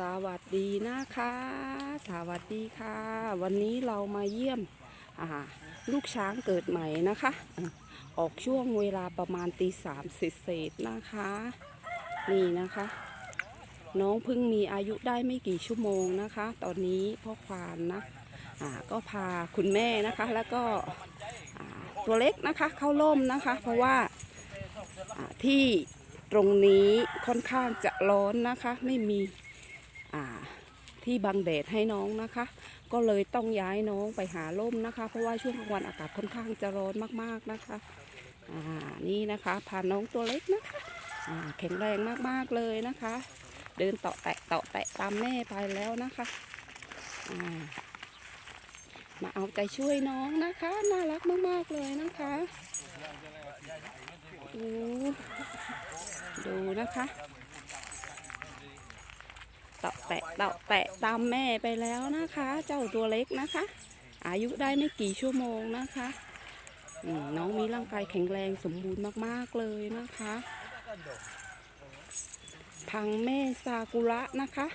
สวัสดีนะคะ สวัสดีค่ะ วันนี้เรามาเยี่ยมลูกช้างเกิดใหม่นะคะ ออกช่วงเวลาประมาณตีสามเศษนะคะ นี่นะคะ น้องเพิ่งมีอายุได้ไม่กี่ชั่วโมงนะคะ ตอนนี้พ่อควานนะอ่าก็พาคุณแม่นะคะ แล้วก็ตัวเล็กนะคะเข้าร่มนะคะ เพราะว่าที่ตรงนี้ค่อนข้างจะร้อนนะคะ ไม่มี ที่บังแดดให้น้องนะคะ ก็เลยต้องย้ายน้องไปหาร่มนะคะ เพราะว่าช่วงกลางวันอากาศค่อนข้างจะร้อนมากๆนะคะอ่านี่นะคะพาน้องตัวเล็กนะคะอ่าแข็งแรงมากๆเลยนะคะ เดินเตาะแตะเตาะแตะตามแม่ไปแล้วนะคะอ่ามาเอาใจช่วยน้องนะคะน่ารักมากๆเลยนะคะดูดูนะคะ เตาะแตะเตาะแตะตามแม่ไปแล้วนะคะ เจ้าตัวเล็กนะคะ อายุได้ไม่กี่ชั่วโมงนะคะน้องมีร่างกายแข็งแรงสมบูรณ์มากๆเลยนะคะ พังแม่ซากุระนะคะ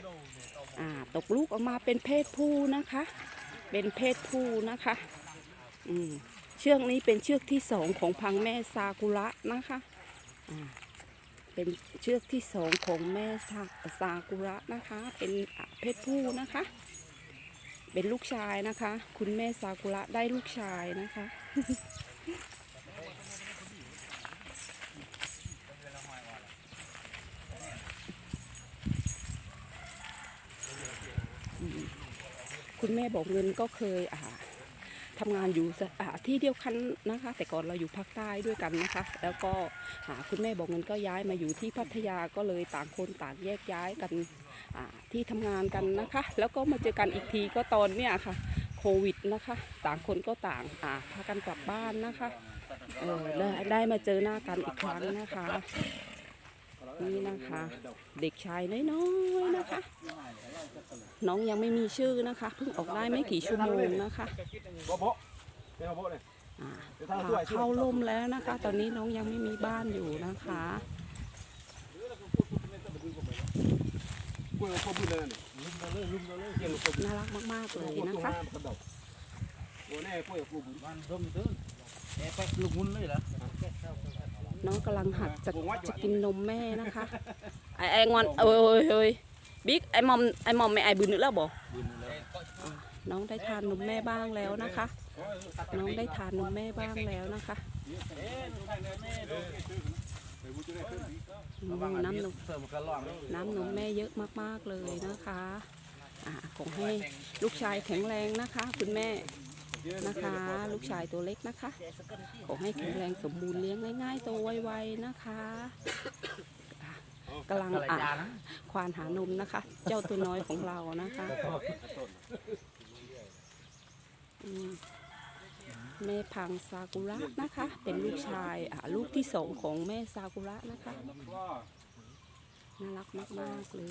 อ่าตกลูกออกมาเป็นเพศผู้นะคะ เป็นเพศผู้นะคะอืมเชือกนี้เป็นเชือกที่สองของพังแม่ซากุระนะคะอ่า เป็นเชือกที่สองของแม่ซาซากุระนะคะ เป็นเพศผู้นะคะ เป็นลูกชายนะคะ คุณแม่ซากุระได้ลูกชายนะคะ คุณแม่บอกเงินก็เคยอ่า ทำงานอยู่ที่เดียวกันนะคะ แต่ก่อนเราอยู่ภาคใต้ด้วยกันนะคะ แล้วก็อ่าคุณแม่บอกเงินก็ย้ายมาอยู่ที่พัทยาก็เลยต่างคนต่างแยกย้ายกันที่ทำงานกันนะคะ แล้วก็มาเจอกันอีกทีก็ตอนเนี้ยค่ะโควิดนะคะ ต่างคนก็ต่างอ่าพากันกลับบ้านนะคะเออได้ได้มาเจอหน้ากันอีกครั้งนะคะ นี่นะคะ เด็กชายน้อยๆนะคะ น้องยังไม่มีชื่อนะคะเพิ่งออกได้ไม่กี่ชั่วโมงนะคะเป็นบ่โบเลยอ่าพาเข้าร่มแล้วนะคะ ตอนนี้น้องยังไม่มีบ้านอยู่นะคะน่ารักมากๆเลยนะคะโอ้แน่กล้วยพ่อพูดมันร่มตื้นแอบไปลูกมุนเลยเหรอ น้องกำลังหัดจะจะกินนมแม่นะคะไอไองอนเอ้ยเอ้ยเอ้ยบิ๊กไอมอมไอมอมไม่ไอบืนนึกแล้วบอกน้องได้ทานนมแม่บ้างแล้วนะคะ น้องได้ทานนมแม่บ้างแล้วนะคะน้ำนมน้ำนมแม่เยอะมากๆเลยนะคะอ่าขอให้ลูกชายแข็งแรงนะคะ คุณแม่ นะคะ ลูกชายตัวเล็กนะคะ ขอให้แข็งแรงสมบูรณ์เลี้ยงง่ายๆโตไวๆนะคะอะกำลังกระอะยานะควานหานมนะคะ เจ้าตัวน้อยของเรานะคะอืมแม่พังซากุระนะคะ เป็นลูกชายอะลูกที่สองของแม่ซากุระนะคะน่ารักมากๆเล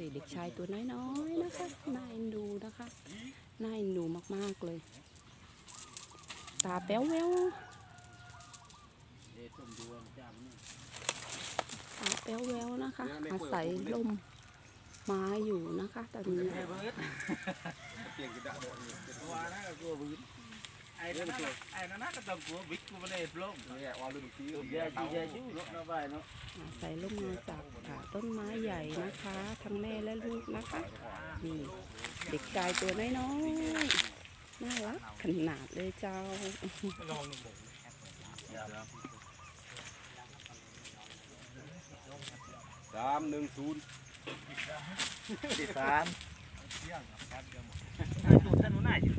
ย เด็กชายตัวน้อยๆนะคะน่าเอ็นดูนะคะน่าเอ็นดูมากๆเลย ตาแป๊วแววตาแป๊วแววนะคะ อาศัยลมม้อยู่นะคะตอนนี้ไอ้นั่นไอ้นั่นก็ต้องกลัวบิ๊กกูไม่ได้ปล้มเนี่ยว่าลืมชี้แย่จีแย่จู้เนาะนะไปเนาะอาศัยลมาจากอ่าต้นไม้ใหญ่นะคะ ทั้งแม่และลูกนะคะ นี่ เด็กชายตัวน้อยๆ น่ารักขนาดเลยเจ้าสามหนึ่งศูนย์ที่สามจูท่านหัวหน้าอยู่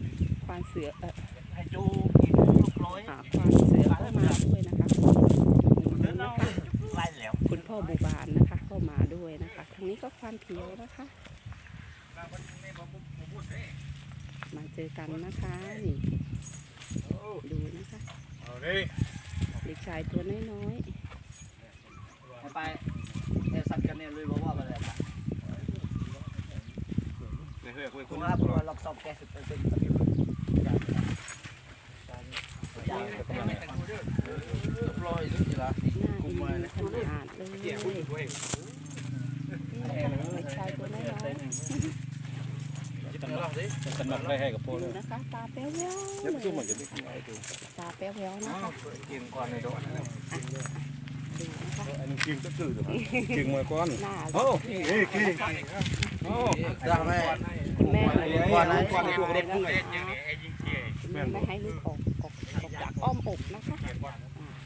ควานเสือเอ่อให้จูกินลูกร้อยอ่าควานเสือก็มาด้วยนะคะเดินเอาไล่แล้วคุณพ่อบูบานนะคะก็มาด้วยนะคะทางนี้ก็ควานเขียวนะคะ มา เจอกันนะคะนี่ดูนะคะเอาดิเด็กชายตัวน้อยไปเอสัตว์กันเนี่ยเลยบอกว่าอะไรล่ะในเฮ้ยกล้วยคุคุณณว่าตัวล็อกซอกแกสิบเปอร์เซ็นต์ตะกี้ลอยหรือจีละๆหน้าดีขนาดเลยเกี่ยงกล้วยเด็กชายตัวน้อย สมัครได้ให้กับโพดูเลยนะคะตาแป๊วๆเลแล้วยสู้มันจะไม่กินอะไรดูตาแป๊วๆนะคะกินก่อนเลยโดนดูนะคะอันนี้กินก็คือกินมาก่อนหน้าโอ้เฮ้ยกินโอ้ได้ไหมคุณแม่ก่อนไหนก่อนในตัวกระเด็นพุ่งไงคุณแม่ไม่ให้ลูกออกออกออกจากอ้อมอกนะคะ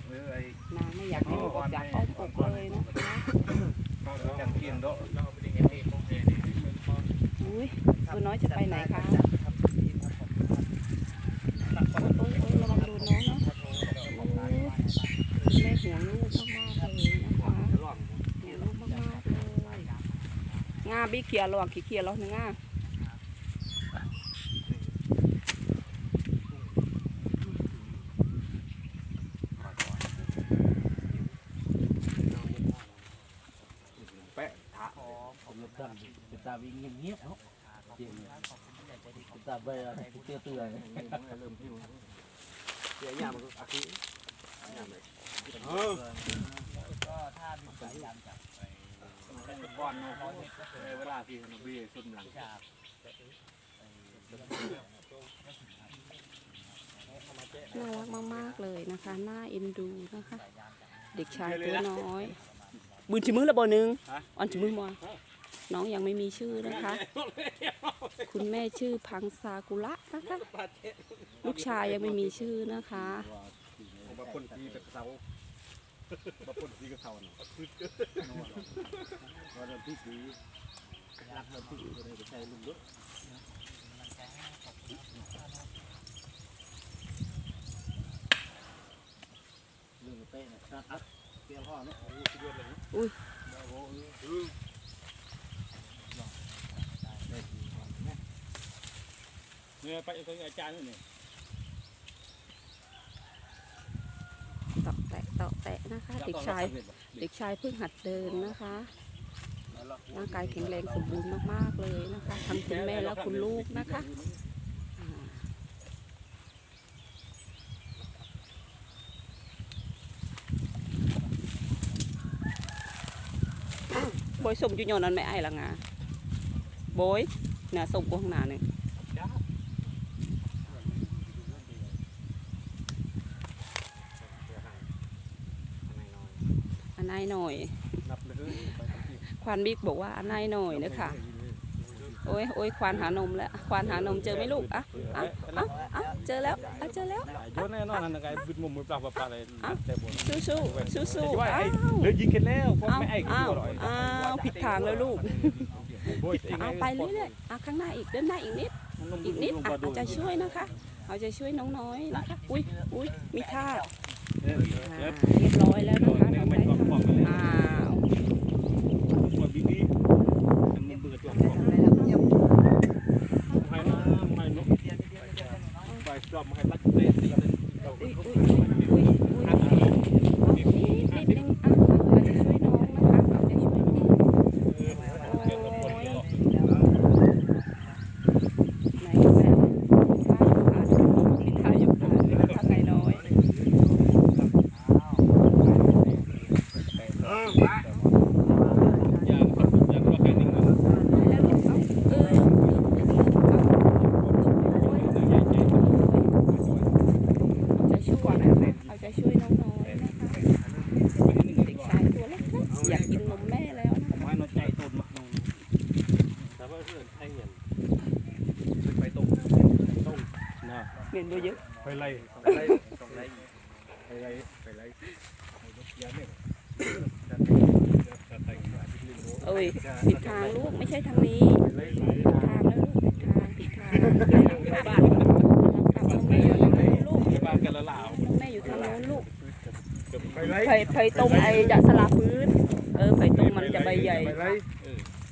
เออไอ้นางไม่อยากให้ลูกออกจากอ้อมอกเลยนะคะ จังกินโดอุ้ ยตัวน้อยจะไปไหนคะโอ้ยโอ้ยระวังโดนน้องนะโอ้ยแม่ห่วงลูกมากๆเลยนะคะห่วงลูกมากๆเลยงาบิ๊กเขียร์ระวังขี้เขียร์แล้วนะงา แปะถาผมรับทำเป็นตาวิ่งเงียบๆเนาะจริง เป็นตาไปอะไรเตี้ยเตี้ยเริ่มหิวเตี้ยยามันก็อาคียาเลยเออก็ถ้าดูสายยามจับเป็นบอลเนาะเวลาที่มันวิ่งสุดหลังน่ารักมากๆเลยนะคะน่าเอ็นดูนะคะ เด็กชายตัวน้อยบุญชิมือละบหนึ่งออนชิมือมา น้องยังไม่มีชื่อนะคะ คุณแม่ชื่อพังซากุระนะคะ ลูกชายยังไม่มีชื่อนะคะ มาพ่นทีกับเสามาพ่นทีกับเสาเนาะวันที่สีรักเราที่อยู่ในใจลุงด้วยเรื่องเต้นะครับเตี้ยพ่อเนี่ยโอ้ยสุดยอดเลยอุ้ย เนี่ยไปกับอาจารย์นี่ตอกแตะตอกแตะนะคะ เด็กชาย เด็กชายเพิ่งหัดเดินนะคะ ร่างกายแข็งแรงสมบูรณ์มากๆเลยนะคะทั้งคุณแม่และคุณลูกนะคะอ่าบอยส่งจุญยนนั้นไม่ไอ้ละงาบอยน่ะส่งกูข้างหน้าหนึ่ง นนายหน่อยนับเลยควานบิ๊กบอกว่าอันนายหน่อยนะคะโอ้ยโอ้ยควานหานมแล้วควานหานมเจอไหมลูกอะอะอะอะเจอแล้วอะเจอแล้วโยนแน่นอนนะไงบิดมุมมือปลาปลาอะไรแต่บนสู้สู้สู้สู้ว่าอ้าไอ้วเดี๋ยวยิงกันแล้วเพราะอ้าวไม่ไอ้ก็อ้าวอร่อยอ้าวผิดทางแล้วลูกโอ้ยเองเอาไปเรื่อยๆอะข้างหน้าอีกเดินหน้าอีกนิดอีกนิดอะเอาใจช่วยนะคะ เอาใจช่วยน้องน้อยนะคะอุ้ยอุ้ยมีท่าอ่าเรียบร้อยแล้วนะคะน้องได้ ค่ะอ้าว มาบีบีมันเบื่อตัว ทำอะไรแล้วเงียบ ให้นะไม่นกไปจอบมาให้รักเตะตีเลย อุ้ยอุ้ยอุ้ยอุ้ยอุ้ยเอานิดนิดนึงอะเอาใจช่วยน้องนะคะเอาใจช่วยน้องโอ้ยไหนแม่มีท่าอยู่ขามีท่าอยู่ขาด้วยนะคะไก่น้อย อย่างอย่างว่าใครนิ่งนะ แล้วลูกเอาเออเอาใจช่วยนะคะเอาใจช่วยน้องน้อยนะคะเด็กชายตัวเล็กๆอยากกินนมแม่แล้วนะคะ ไม่นใจตุนมาแต่ว่าเพื่อนให้เงินไปตรงตรงนะ เงินเยอะ ไปไล่ ไปไล่ไปไล่ไปไล่ยาเนี่ยๆเอ้ยผิดทางลูกไม่ใช่ทางนี้ผิดทางแล้วลูกผิดทางผิดทางกลับบ้านกลับน้องแม่อยู่ทางโน้นลูกบ้านกันละลาวน้องแม่อยู่ทางโน้นลูกไปไล่ไผ่ไผ่ตรงไอ้จะสลาพื้น เออไผ่ตรงมันจะใบใหญ่ไปไล่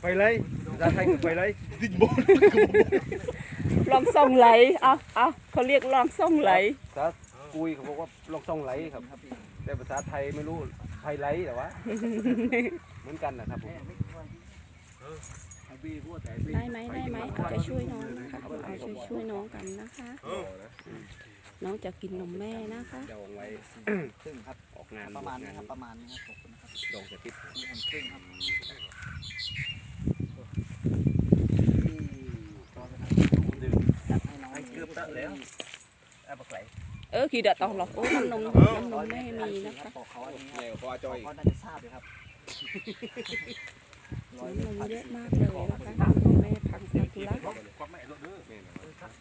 ไปไล่จะให้ไปไล่ดิ้นบนลองส่องไหล เอาเอาเขาเรียกลองส่องไหลภาษา กุยเขาบอกว่าลองซ่องไหลครับแต่ภาษาไทยไม่รู้ไทยไหลแต่ว่าเหมือนกันนะครับผมได้ไหมได้ไหมเอาใจช่วยน้องนะคะเอาใจช่วยน้องกันนะคะ น้องจะกินนมแม่นะคะเดี๋ยวเอาไว้ซึ่งครับออกงานประมาณนี้งานครับประมาณนี้ครับขอบคุณนะครับดองสติ๊กที่ผมครึ่งครับดื่มเตอะแล้วแอบไหล เออขี่เดดต่อหรอกโอ้น้ำนมน้ำนมไม่มีนะคะบอกเขาอันนี้ใหญ่กว่าพ่อจอยเขาน่าจะทราบอยู่ครับน้ำนมเยอะมากเลยนะคะน้ำนมแม่พังซากุระควักไม่รถเด้อแม่นครับ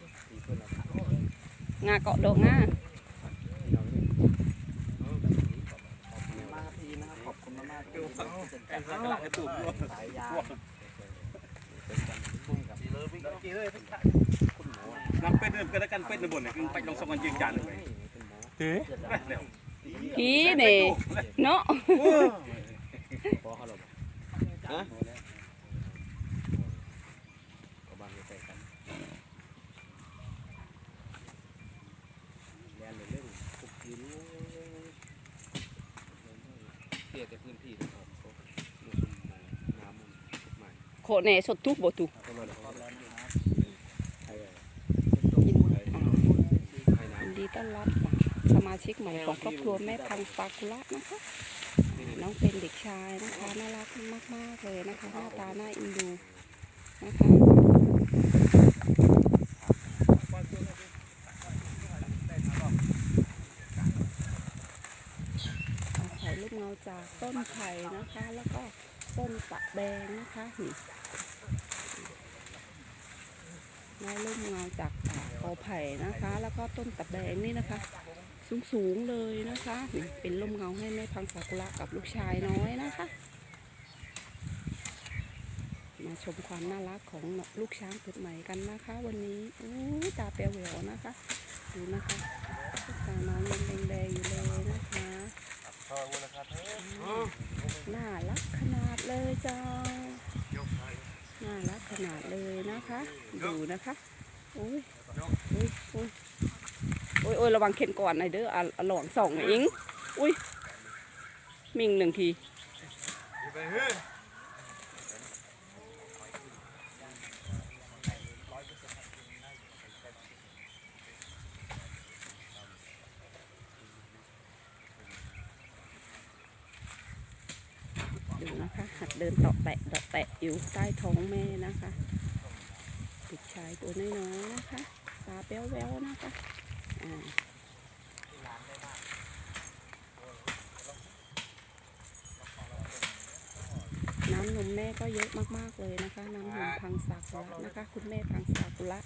งาเกาะโดงงามากทีนะครับขอบคุณมากๆที่สนใจแอบสักกระให้ตูบด้วยสายยา น้ำเป็ดเดิมก็แล้วกันเป็ดในบนเนี่ยคือไปลองสองกันยิงจานเลยเฮ้ยแล้วผีนี่เนาะพ่อเขาหรอฮะก็บ้านใกล้กันแลนเลยเรื่องคุกกินเที่ยแต่พื้นที่นะครับโคเนสดทุกบ่ตุประมาณนั้นใช่เลย ยิน ให้น้ ยิน ดีต้อนรับสมาชิกใหม่ของครอบครัวแม่พังซากุระนะคะ น้องเป็นเด็กชายนะคะน่ารักมาก ๆ เลยนะคะหน้าตาหน่าอินดูนะคะอาศัยลูกเงาจากต้นไผ่นะคะ แล้วก็ต้นตะแบงนะคะนี่ได้ลูกเงาจากป่าก อไผ่นะคะ แล้วก็ต้นตะแบงนี่นะคะ สูงสูงเลยนะคะเป็นร่มเงาให้แม่พังซากุระกับลูกชายน้อยนะคะ มาชมความน่ารักของลูกช้างเกิดใหม่กันนะคะ วันนี้อู้ตาเปลวแหววนะคะดูนะคะตาน้องยังแดงๆอยู่เลยนะคะน่ารักขนาดเลยเจ้าน่ารักขนาดเลยนะคะ ดูนะคะอ้ยโอ้ยโอ้ย โอ้ยโอ้ยระวังเข็นก่อนหน่อยเด้ออะหลองสองอิงอุ้ยมิงหนึ่งทีดูนะคะ หัดเดินตาะแตะตาะแตะอยู่ใต้ท้องแม่นะคะเด็กชายตัวน้อยๆนะคะ ตาแป๊วๆนะคะ น้ำนมแม่ก็เยอะมากๆเลยนะคะ น้ำนมพังซากุระนะคะ คุณแม่พังซากุระ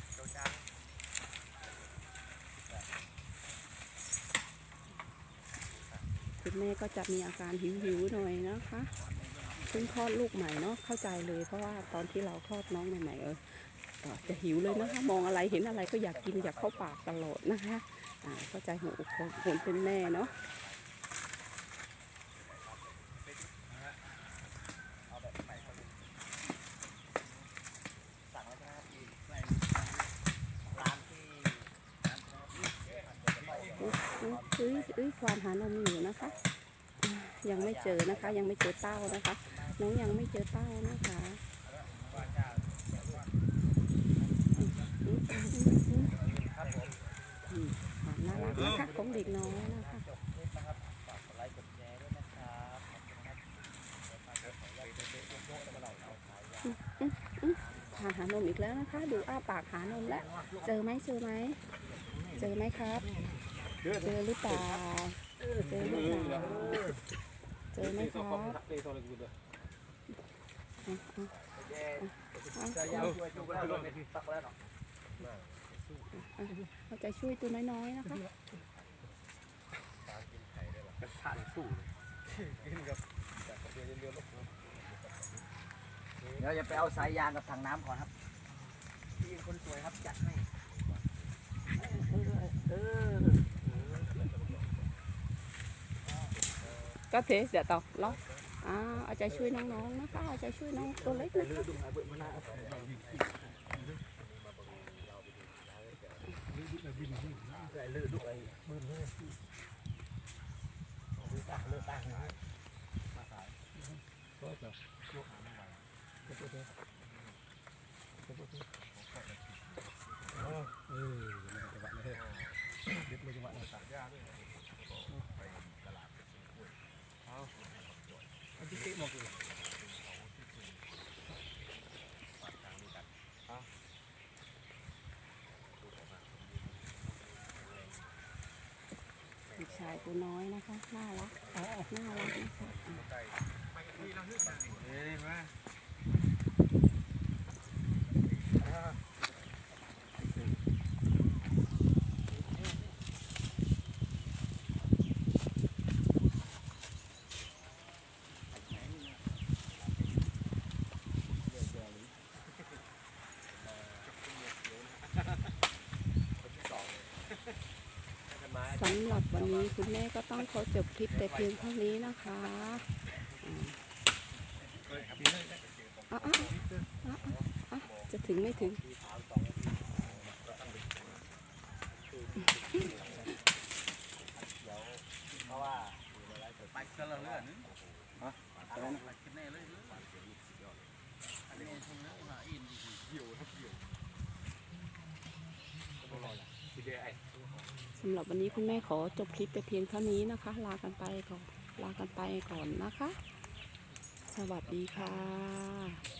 คุณแม่ก็จะมีอาการหิวๆหน่อยนะคะเพิ่งคลอดลูกใหม่เนาะเข้าใจเลยเพราะว่าตอนที่เราคลอดน้องใหม่ๆเออ จะหิวเลยนะคะ มองอะไรเห็นอะไรก็อยากกินอยากเข้าปากตลอดนะคะเข้าใจหัวอกของคนเป็นแม่เนาะเอ้ยเอ้ยควานหานมอยู่นะคะอ่ายังไม่เจอนะคะ ยังไม่เจอเต้านะคะ น้องยังไม่เจอเต้านะคะอืมอืมอืมอืมอืมความ นะคะของเด็กน้อยนะคะอืมอืมอืมควาหานมอีกแล้วนะคะ ดูอ้าปากหานมแล้ว เจอไหมเจอไหมเจอไหมครับ เจอหรือเปล่าเจอหรือเปล่าเจอไหมครับเตะโซลกูด้วย เราจะช่วยตัวน้อยๆนะคะผ่านสู้เดี๋ยวจะไปเอาสายยางกับถังน้ำก่อนครับพี่คนสวยครับจัดให้เออก็เทเดี๋ยวต่อล็อกอ่าเอาใจช่วยน้องๆนะคะเอาใจช่วยน้องตัวเล็กนะคะ ลื่นลูกอะไรบ้มเลยเลือดตากเลือดตากนมาขายก็จะลูกหามาไหวจะไปเถอะจะไปเถอะเออเออจังหวะเลยเด็กเลจังหวะเลยตัดหาด้วยไปตลาดไปซื้อกล้วยเอาอันที่เตะหมดเลย ตัวน้อยนะคะ น่ารักน่ารักนะคะอะสำหรับวันนี้คุณแม่ก็ต้องขอจบคลิปแต่เพียงเท่านี้นะคะอ่าอะอะอะอะจะถึงไม่ถึ สำหรับวันนี้คุณแม่ขอจบคลิปแต่เพียงเท่านี้นะคะ ลากันไปก่อนลากันไปก่อนนะคะ สวัสดีค่ะ